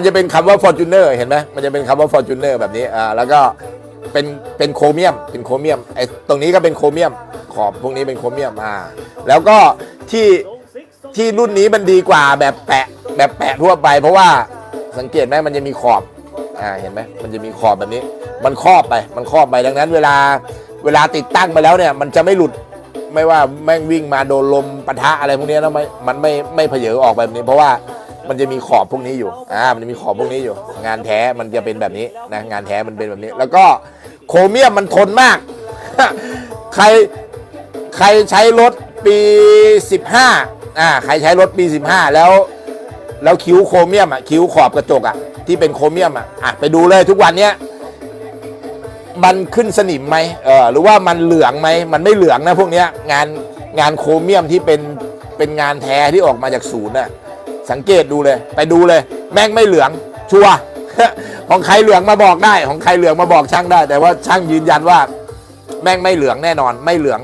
มันจะเป็นคำว่า Fortuner เห็นไหมมันจะเป็นคำว่า Fortuner แบบนี้อ่าแล้วก็เป็นเป็นโครเมียมเป็นโครเมียมไอ้ตรงนี้ก็เป็นโครเมียมขอบพวกนี้เป็นโครเมียมอ่าแล้วก็ที่ที่รุ่นนี้มันดีกว่าแบบแปะแบบแปะทั่วไป เพราะว่าสังเกตไหมมันจะมีขอบอ่าเห็นไหมมันจะมีขอบแบบนี้ มันครอบไปมันครอบไปดังนั้น เวลาเวลาติดตั้งไปแล้วเนี่ยมันจะไม่หลุดไม่ว่าแม่งวิ่งมาโดนลมปะทะอะไรพวกเนี้ยแล้วไม่มันไม่ไม่เผยออกแบบนี้ เพราะว่า มันจะมีขอบพวกนี้อยู่ อ่า มันจะมีขอบพวกนี้อยู่ งานแท้มันจะเป็นแบบนี้นะ งานแท้มันเป็นแบบนี้ แล้วก็โครเมียมมันทนมาก ใครใครใช้รถปี 15 อ่า ใครใช้รถปี 15 แล้ว แล้วคิ้วโครเมียมอะ คิ้วขอบกระจกอะ ที่เป็นโครเมียมอะ อะ ไปดูเลยทุกวันเนี้ยมันขึ้นสนิมไหมเออหรือว่ามันเหลืองไหม มันไม่เหลืองนะพวกเนี้ย งานงานโครเมียมที่เป็นเป็นงานแท้ที่ออกมาจากศูนย์น่ะ สังเกตดูเลย ไปดูเลย แม่งไม่เหลือง ชัวของใครเหลืองมาบอกได้ ของใครเหลืองมาบอกช่างได้ แต่ว่าช่างยืนยันว่า แม่งไม่เหลืองแน่นอนไม่เหลือง